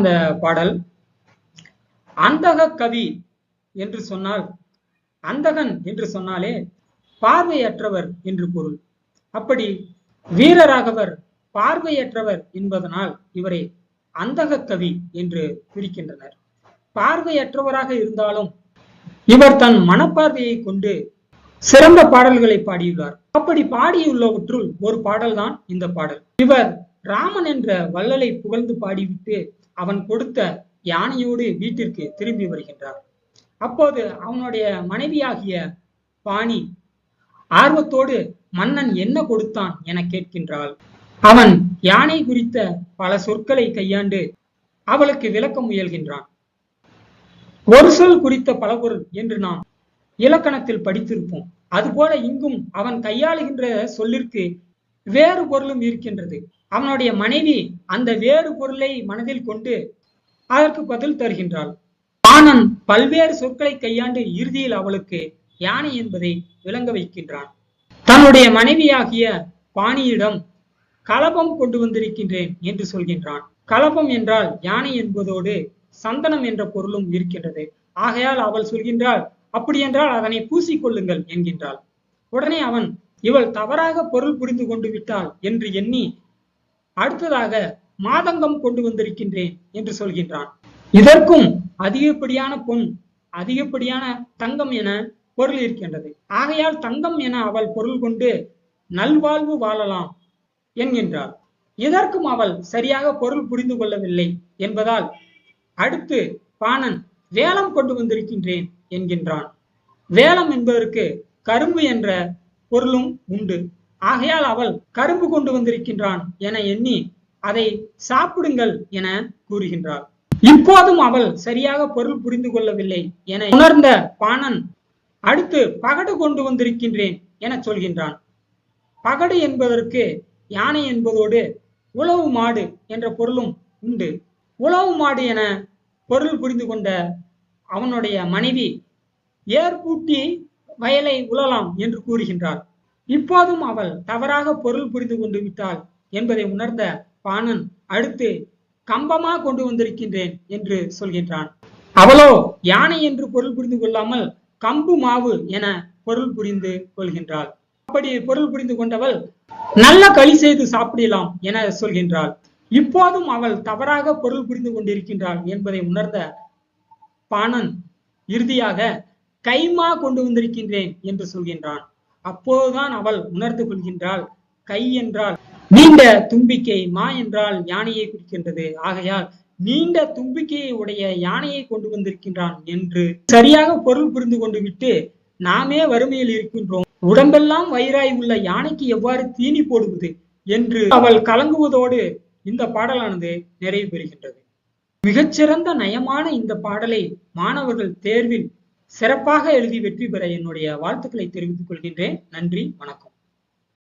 அந்த பாடல் அந்தக கவி என்று சொன்னால் அந்தகன் என்று சொன்னாலே பார்வையற்றவர் என்று பொருள். அப்படி வீரராகவர் பார்வையற்றவர் என்பதனால் இவரை அந்தக கவி என்று பிரிக்கின்றனர். பார்வையற்றவராக இருந்தாலும் இவர் தன் மனப்பார்வையை கொண்டு சிறந்த பாடல்களை பாடியுள்ளார். அப்படி பாடியுள்ளவற்றுள் ஒரு பாடல்தான் இந்த பாடல். இவர் ராமன் என்ற வள்ளலை புகழ்ந்து பாடிவிட்டு அவன் கொடுத்த யானையோடு வீட்டிற்கு திரும்பி வருகின்றார் அப்போது அவனுடைய மனைவியாகிய பாணி ஆர்வத்தோடு மன்னன் என்ன கொடுத்தான்? என கேட்கின்றாள். அவன் யானை குறித்த பல சொற்களை கையாண்டு அவளுக்கு விளக்க முயல்கின்றான். ஒரு சொல் குறித்த பல பொருள் என்று நாம் இலக்கணத்தில் படித்திருப்போம். அதுபோல இங்கும் அவன் கையாளுகின்ற சொல்லிற்கு வேறு பொருளும் இருக்கின்றது. அவனுடைய மனைவி அந்த வேறு பொருளை மனதில் கொண்டு அதற்கு பதில் தருகின்றாள். ஆனன் பல்வேறு சொற்களை கையாண்டு இறுதியில் அவளுக்கு யானை என்பதை விளங்க வைக்கின்றான். தன்னுடைய மனைவியாகிய பாணியிடம் கலபம் கொண்டு வந்திருக்கின்றேன் என்று சொல்கின்றான். கலபம் என்றால் யானை என்பதோடு சந்தனம் என்ற பொருளும் இருக்கின்றது. ஆகையால் அவள் சொல்கின்றாள் அப்படி என்றால் அதனை பூசிக்கொள்ளுங்கள் என்கின்றாள். உடனே அவன் இவள் தவறாக பொருள் புரிந்து கொண்டு விட்டாள் என்று எண்ணி அடுத்ததாக மாதங்கம் கொண்டு வந்திருக்கின்றேன் என்று சொல்கின்றான். இதற்கும் அதிகப்படியான பொன் அதிகப்படியான தங்கம் என பொருள் இருக்கின்றது. ஆகையால் தங்கம் என அவள் பொருள் கொண்டு நல்வாழ்வு வாழலாம் என்கின்றாள். இதற்கும் அவள் சரியாக பொருள் புரிந்து கொள்ளவில்லை என்பதால் அடுத்து பாணன் வேலம் கொண்டு வந்திருக்கின்றேன் என்கின்றான். வேலம் என்பதற்கு கரும்பு என்ற பொருளும் உண்டு. ஆகையால் அவள் கரும்பு கொண்டு வந்திருக்கின்றான் என எண்ணி அதை சாப்பிடுங்கள் என கூறுகின்றாள். இப்போதும் அவள் சரியாக பொருள் புரிந்து கொள்ளவில்லை என உணர்ந்த பாணன் அடுத்து பகடு கொண்டு வந்திருக்கின்றேன் என சொல்கின்றான். பகடு என்பதற்கு யானை என்பதோடு உழவு மாடு என்ற பொருளும் உண்டு. உழவு மாடு என பொருள் புரிந்து கொண்ட அவனுடைய மனைவி ஏற்பூட்டி வயலை உழலாம் என்று கூறுகின்றார் இப்போதும் அவள் தவறாக பொருள் புரிந்து கொண்டு விட்டாள் என்பதை உணர்ந்த பாணன் அடுத்து கம்பமா கொண்டு வந்திருக்கின்றேன் என்று சொல்கின்றான். அவளோ யானை என்று பொருள் புரிந்து கொள்ளாமல் கம்பு மாவு என பொருள் புரிந்து கொள்கின்றாள். அப்படி பொருள் புரிந்து கொண்டவள் நல்ல களி செய்து சாப்பிடலாம் என சொல்கின்றாள். இப்போதும் அவள் தவறாக பொருள் புரிந்து கொண்டிருக்கின்றாள் என்பதை உணர்ந்த பாணன் இறுதியாக கைமா கொண்டு வந்திருக்கின்றேன் என்று சொல்கின்றான். அப்போதுதான் அவள் உணர்ந்து கொள்கின்றாள் கை என்றால் நீண்ட தும்பிக்கை மா என்றால் யானையை குறிக்கின்றது ஆகையால் நீண்ட தும்பிக்கையை உடைய யானையை கொண்டு வந்திருக்கின்றான் என்று சரியாக பொருள் புரிந்து கொண்டு விட்டு நாமே வறுமையில் இருக்கின்றோம். உடம்பெல்லாம் வயிறாய் உள்ள யானைக்கு எவ்வாறு தீனி போடுவது என்று அவள் கலங்குவதோடு இந்த பாடலானது நிறைவு பெறுகின்றது. மிகச்சிறந்த நயமான இந்த பாடலை மாணவர்கள் தேர்வில் சிறப்பாக எழுதி வெற்றி பெற என்னுடைய வாழ்த்துக்களை தெரிவித்துக் கொள்கின்றேன். நன்றி வணக்கம்.